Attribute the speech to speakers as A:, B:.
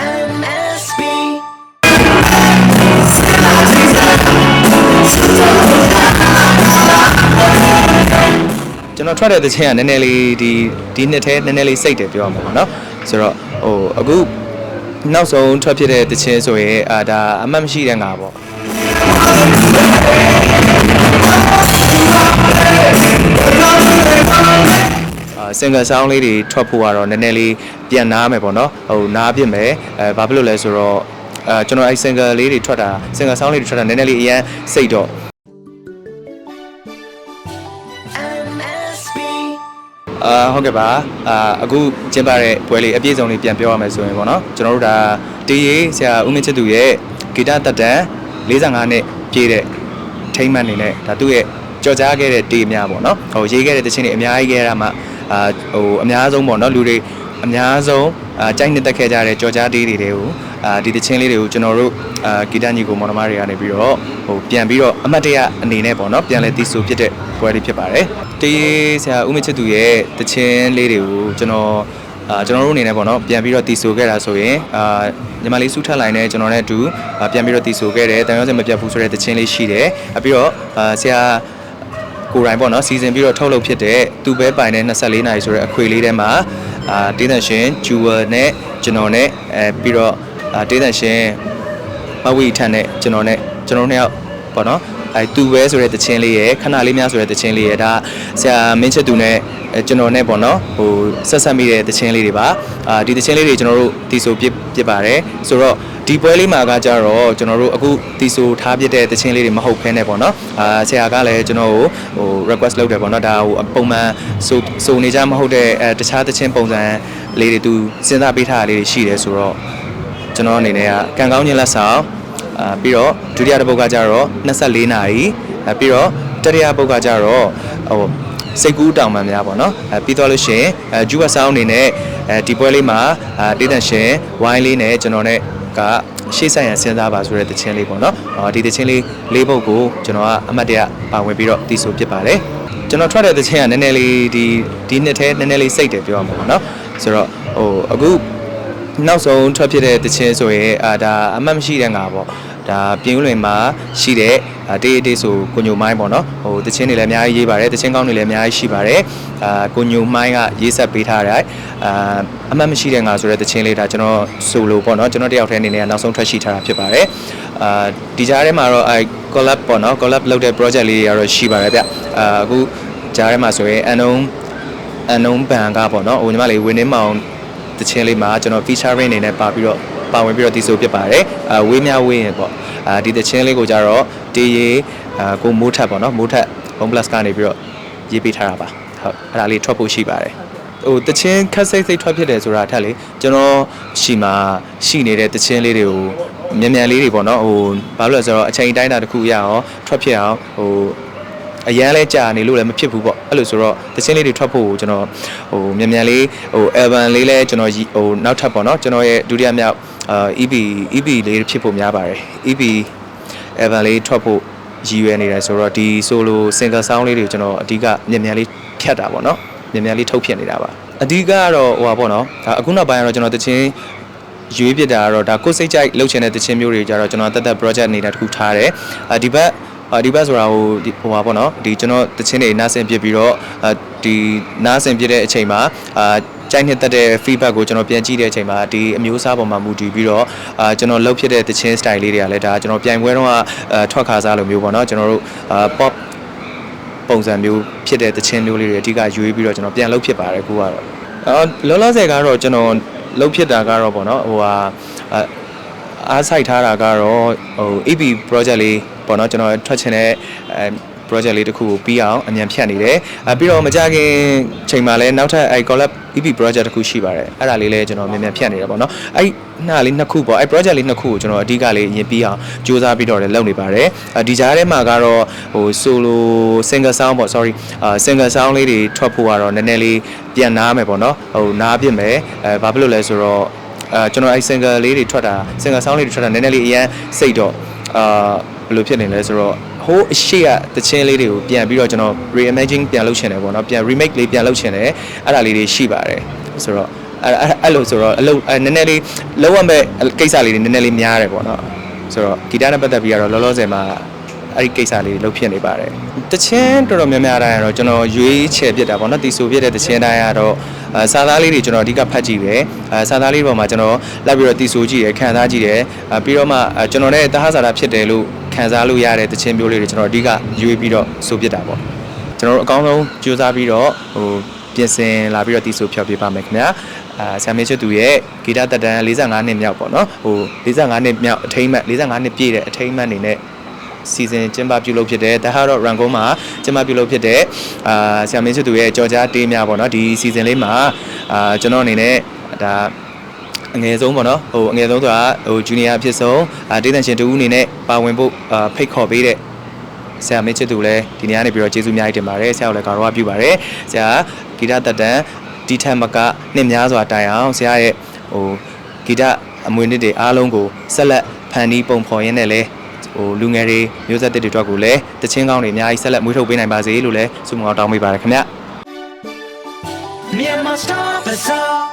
A: MSB
B: ကျွန်တော်ထွက်တဲ့သချင်းကနည်းနည်းလေးဒီဒီနှစ်ထဲနည်းနည်းလေးစိတ်တယ်ပြောရမှာပေါ့နော်ဆိုတော့ဟိုအခုနောက်ဆုံးထွက်ဖြစ်တဲ့သချင်းဆိုရင်အာဒါအမှတ်မရှိတဲ့ငါပေါ့အာစင်ဂါဆောင်းလေးတွေထွက်ဖို့ကတော့နည်းနည်းလေး ပြန်နားမယ်ပေါ့နော်ဟိုနားပြစ်မယ်အဲဘာဖြစ်လို့လဲဆိုတော့အဲကျွန်တော်အဲစင်ဂါလေးတွေထွက်တာစင်ဂါဆောင်းလေးတွေထွက်တာနည်းနည်းလေးအရန်စိတ်တော့
A: MSB
B: အာဟုတ်ကဲ့ပါအာအခုကျင်းပတဲ့ပွဲလေးအပြည့်စုံလေးပြန်ပြောရမယ်ဆိုရင်ပေါ့နော်ကျွန်တော်တို့ဒါတေးရေးဆရာဦးမင်းချစ်သူရဲ့ဂီတတက်တန်45နှစ်ပြည့်တဲ့ထိမ့်မှန်နေနဲ့ဒါသူ့ရဲ့ကြော်ကြားခဲ့တဲ့တေးများပေါ့နော်ဟိုရေးခဲ့တဲ့တခြင်းတွေအများကြီးခဲ့ရတာမှအာဟိုအများဆုံးပေါ့နော်လူတွေ အများဆုံးအာကြိုက်နှစ်သက်ခဲ့ကြတဲ့ကြော်ကြားတေးတွေတွေကိုအာဒီတခြင်းလေးတွေကိုကျွန်တော်တို့အာဂီတညီကိုမောင်နှမတွေကနေပြီးတော့ဟိုပြန်ပြီးတော့အမတ်တရအနေနဲ့ပေါ့နော်ပြန်လဲတီးဆိုဖြစ်တဲ့ပွဲလေးဖြစ်ပါတယ်တေးဆရာဦးမင်းချစ်သူရဲ့တခြင်းလေးတွေကိုကျွန်တော်အာကျွန်တော်တို့အနေနဲ့ပေါ့နော်ပြန်ပြီးတော့တီဆိုခဲ့တာဆိုရင်အာညီမလေးစုထက်လိုက်နဲ့ကျွန်တော်နဲ့အတူအာပြန်ပြီးတော့တီဆိုခဲ့တယ်တန်ရုံးစင်မပြတ်ဘူးဆိုတဲ့တခြင်းလေးရှိတယ်အပြီးတော့အာဆရာကိုယ်တိုင်ပေါ့နော်စီစဉ်ပြီးတော့ထုတ်လုပ်ဖြစ်တဲ့သူပဲပိုင်တဲ့24နာရီဆိုတဲ့အခွေလေးထဲမှာ အာတေးသန့်ရှင်ဂျူဝယ်နဲ့ကျွန်တော်နဲ့အဲပြီးတော့အာတေးသန့်ရှင်မဝီထန်နဲ့ကျွန်တော်နဲ့ကျွန်တော်တို့နှစ်ယောက်ပေါ့နော်အဲသူပဲဆိုတဲ့တခြင်းလေးရယ်ခဏလေးများဆိုတဲ့တခြင်းလေးရယ်ဒါဆရာမင်းချစ်သူနဲ့အဲ ကျွန်တော်နဲ့ပေါ့နော်ဟိုဆက်ဆက်မိတဲ့တခြင်းလေးတွေပါအာဒီတခြင်းလေးတွေကျွန်တော်တို့တီဆိုပြစ်ပြစ်ပါတယ်ဆိုတော့ဒီပွဲလေးမှာကကြတော့ကျွန်တော်တို့အခုတီဆိုထားပြတဲ့တခြင်းလေးတွေမဟုတ်ဖ ೇನೆ ပေါ့နော်အာဆရာကလည်းကျွန်တော်ကိုဟို request လုပ်တယ်ပေါ့နော်ဒါဟိုပုံမှန်ဆိုဆိုနေကြမဟုတ်တဲ့အဲတခြားတခြင်းပုံစံလေးတွေသူစဉ်းစားပေးထားတာလေးတွေရှိတယ်ဆိုတော့ကျွန်တော်အနေနဲ့ကကံကောင်းခြင်းလက်ဆောင်အာပြီးတော့ဒုတိယတစ်ပုတ်ကကြတော့24နာရီအဲပြီးတော့တတိယပုတ်ကကြတော့ဟို စိတ်ကူးတောင်ပန်များပေါ့နော်အဲပြီးတော့လို့ရှိရင်အဲဂျူဝတ်ဆောင်းအနေနဲ့အဲဒီပွဲလေးမှာအာတေးတန်ရှင်ဝိုင်းလေးနဲ့ကျွန်တော်နဲ့ကရှေ့ဆိုင်ရန်စဉ်းစားပါဆိုတဲ့တခြင်းလေးပေါ့နော်အော်ဒီတခြင်းလေးလေးပုတ်ကိုကျွန်တော်ကအမှတ်တရပါဝင်ပြီးတော့တီးဆိုဖြစ်ပါတယ်ကျွန်တော်ထွက်တဲ့တခြင်းကနည်းနည်းလေးဒီဒီနှစ်ထဲနည်းနည်းလေးစိတ်တယ်ပြောရမှာပေါ့နော်ဆိုတော့ဟိုအခု နောက်ဆုံးထွက်ဖြစ်တဲ့တခြင်းဆိုရင်အာဒါအမှတ်မရှိတဲ့ငါပေါ့ဒါပြင်းဦးလွင်မှာရှိတဲ့အာတေးတေးဆိုကိုညိုမိုင်းပေါ့နော်ဟိုတခြင်းတွေလည်းအများကြီးရေးပါတယ်တခြင်းကောင်းတွေလည်းအများကြီးရှိပါတယ်အာကိုညိုမိုင်းကရေးဆက်ပေးထားတဲ့အာအမှတ်မရှိတဲ့ငါဆိုတဲ့တခြင်းလေးဒါကျွန်တော်ဆိုလိုပေါ့နော်ကျွန်တော်တယောက်တည်းအနေနဲ့နောက်ဆုံးထွက်ရှိထားတာဖြစ်ပါတယ်အာဒီကြားထဲမှာတော့အဲ collab ပေါ့နော် collab လုပ်တဲ့ project လေးတွေကတော့ရှိပါတယ်ဗျအာအခုကြားထဲမှာဆိုရင် unknown unknown band ကပေါ့နော်ဟိုညီမလေးဝင်းနေမောင် တခြင်းလေးမှာကျွန်တော် featuring အနေနဲ့ပါပြီးတော့ပါဝင်ပြီးတော့တီးဆိုဖြစ်ပါတယ်အာဝေးများဝေးရင်ပေါ့အာဒီတခြင်းလေးကိုကြတော့တေးရေးအာကိုမိုးထက်ပေါ့နော်မိုးထက် home plus ကနေပြီးတော့ရေးပေးထားတာပါဟုတ်အဲ့ဒါလေးထွက်ဖို့ရှိပါတယ်ဟိုတချင်းခက်စိတ်စိတ်ထွက်ဖြစ်တယ်ဆိုတာထက်လေကျွန်တော်ရှိမှာရှိနေတဲ့တချင်းလေးတွေကိုမြန်မြန်လေးတွေပေါ့နော်ဟိုဘာလို့လဲဆိုတော့အချိန်တိုင်းတာတစ်ခုရအောင်ထွက်ဖြစ်အောင်ဟို အရန်လဲကြာနေလို့လည်းမဖြစ်ဘူးပေါ့အဲ့လိုဆိုတော့တချင်းလေးတွေထွက်ဖို့ကိုကျွန်တော်ဟိုမြန်မြန်လေးဟို album လေးလဲကျွန်တော်ဟိုနောက်ထပ်ပေါ့နော်ကျွန်တော်ရဲ့ဒုတိယမြောက်အာ EP EP လေးဖြစ်ဖို့များပါတယ် EP album လေးထွက်ဖို့ရည်ရွယ်နေတယ်ဆိုတော့ဒီ solo single sound လေးတွေကိုကျွန်တော်အဓိကမြန်မြန်လေးဖြတ်တာပေါ့နော်မြန်မြန်လေးထုတ်ဖြစ်နေတာပါအဓိကကတော့ဟိုပါပေါ့နော်ဒါအခုနောက်ပိုင်းကတော့ကျွန်တော်တချင်းရွေးပြစ်တာကတော့ဒါကိုယ်စိတ်ကြိုက်လှုပ်ချင်တဲ့တခြင်းမျိုးတွေကြတော့ကျွန်တော်တက်တက် project အနေနဲ့တစ်ခုထားတယ်အာဒီဘက်အာ ဒီဘက်ဆိုတာဟိုဒီဟိုပါပေါ့နော်ဒီကျွန်တော်တခြင်းတွေနားဆင်ပြစ်ပြီးတော့အာဒီနားဆင်ပြစ်တဲ့အချိန်မှာအာကြိုက်နှစ်သက်တဲ့ feedback ကိုကျွန်တော်ပြန်ကြည့်တဲ့အချိန်မှာဒီအမျိုးအစားပေါ်မှာမူတည်ပြီးတော့အာကျွန်တော်လှုပ်ဖြစ်တဲ့တခြင်း style လေးတွေကလည်းဒါကျွန်တော်ပြိုင်ပွဲတော့အာထွက်ခါစားလိုမျိုးပေါ့နော်ကျွန်တော်တို့အာ pop ပုံစံမျိုးဖြစ်တဲ့တခြင်းမျိုးလေးတွေအဓိကရွေးပြီးတော့ကျွန်တော်ပြန်လှုပ်ဖြစ်ပါတယ်အခုကတော့အော်လောလောဆယ်ကတော့ကျွန်တော်လှုပ်ဖြစ်တာကတော့ပေါ့နော်ဟိုဟာအာအားစိုက်ထားတာကတော့ဟို EP project လေးပေါ့နော်ကျွန်တော်ထွက်ချင်တဲ့အဲ project လေးတစ်ခုကိုပြီးအောင်အမြန်ဖြတ်နေတယ်အဲပြီးတော့မကြခင်ချိန်မှာလည်းနောက်ထပ်အဲ collab EP project တစ်ခုရှိပါတယ်အဲ့ဒါလေးလည်းကျွန်တော်မြန်မြန်ဖြတ်နေတယ်ပေါ့နော်အဲ့နှာလေးနှစ်ခုပေါ့အဲ့ project လေးနှစ်ခုကိုကျွန်တော်အဓိကလေးရင်ပြီးအောင်စူးစမ်းပြီးတော့လည်းလုပ်နေပါတယ်အဲဒီကြားထဲမှာကတော့ဟို solo single sound ပေါ့ sorry အာ single sound လေးတွေထွက်ဖို့ကတော့နည်းနည်းလေးပြန်နားမယ်ပေါ့နော်ဟိုနားပြစ်မယ်အဲဘာဖြစ်လို့လဲဆိုတော့အဲကျွန်တော်အဲ single လေးတွေထွက်တာ single sound လေးတွေထွက်တာနည်းနည်းလေးအရန်စိတ်တော့အာ ဘယ်လိုဖြစ်နေလဲဆိုတော့ဟိုးအရှိကတချင်းလေးတွေကိုပြန်ပြီးတော့ကျွန်တော် reimagine ပြန်လုပ်ချင်တယ်ပေါ့နော်ပြန် remake လေးပြန်လုပ်ချင်တယ်အဲ့ဒါလေးတွေရှိပါတယ်ဆိုတော့ဟအဲ့အဲ့အဲ့လိုဆိုတော့အလုပ်အဲ့နည်းနည်းလေးလုံးဝမဲ့ကိစ္စလေးတွေနည်းနည်းလေးများတယ်ပေါ့နော်ဆိုတော့ဂီတနဲ့ပတ်သက်ပြီးတော့လောလောဆယ်မှာအဲ့ဒီကိစ္စလေးလုပ်ဖြစ်နေပါတယ်တချင်းတော်တော်များများတိုင်းကတော့ကျွန်တော်ရွေးချယ်ပြစ်တာပေါ့နော်တီဆိုပြစ်တဲ့တချင်းတိုင်းကတော့အဲစာသားလေးတွေကျွန်တော်အဓိကဖတ်ကြည့်တယ်အဲစာသားလေးပေါ်မှာကျွန်တော်လိုက်ပြီးတော့တီဆိုကြည့်တယ်ခံစားကြည့်တယ်အဲပြီးတော့မှအဲကျွန်တော်နဲ့တဟဇာတာဖြစ်တယ်လို့ ခံစားလို့ရတဲ့တချင်းမျိုးလေးတွေကျွန်တော်အဓိကရွေးပြီးတော့ဆိုပြစ်တာပေါ့ကျွန်တော်တို့အကောင်းဆုံးကြိုးစားပြီးတော့ဟိုပြင်ဆင်လာပြီးတော့တီးဆိုဖျော်ပြပါမယ်ခင်ဗျာအာဆာမေချွတ်သူရဲ့ဂီတတက်တန်း45နှစ်မြောက်ပေါ့နော်ဟို45နှစ်မြောက်အထိမ်းအမှတ်45နှစ်ပြည့်တဲ့အထိမ်းအမှတ်အနေနဲ့စီစဉ်ကျင်းပပြုလုပ်ဖြစ်တဲ့ဒါကတော့ run ကုန်းမှာကျင်းပပြုလုပ်ဖြစ်တဲ့အာဆာမေချွတ်သူရဲ့ကြော်ကြားတေးများပေါ့နော်ဒီစီစဉ်လေးမှာအာကျွန်တော်အနေနဲ့ဒါ အငယ်ဆုံးပေါ့နော်ဟိုအငယ်ဆုံးဆိုတာဟိုဂျူနီယာဖြစ်ဆုံးအာဒေသရှင်တူဦးအနေနဲ့ပါဝင်ဖို့အာဖိတ်ခေါ်ပေးတဲ့ဆရာမင်းချစ်သူလည်းဒီနေ့ကနေပြီးတော့ကျေးဇူးအများကြီးတင်ပါတယ်ဆရာကိုလည်းကာရောပြုပါတယ်ဆရာဂီတတက်တန်ဒီထက်မကနှစ်များစွာတိုင်အောင်ဆရာရဲ့ဟိုဂီတအမွေနှစ်တွေအားလုံးကိုဆက်လက်ဖန်တီးပုံဖော်ရင်းနဲ့လည်းဟိုလူငယ်တွေမျိုးဆက်သစ်တွေအတွက်ကိုလည်းတချင်းကောင်းတွေအများကြီးဆက်လက်မွေးထုတ်ပေးနိုင်ပါစေလို့လည်းဆုမွန်ကောင်းတောင်းပေးပါရခင်ဗျ
A: Myanmar Star Bazaar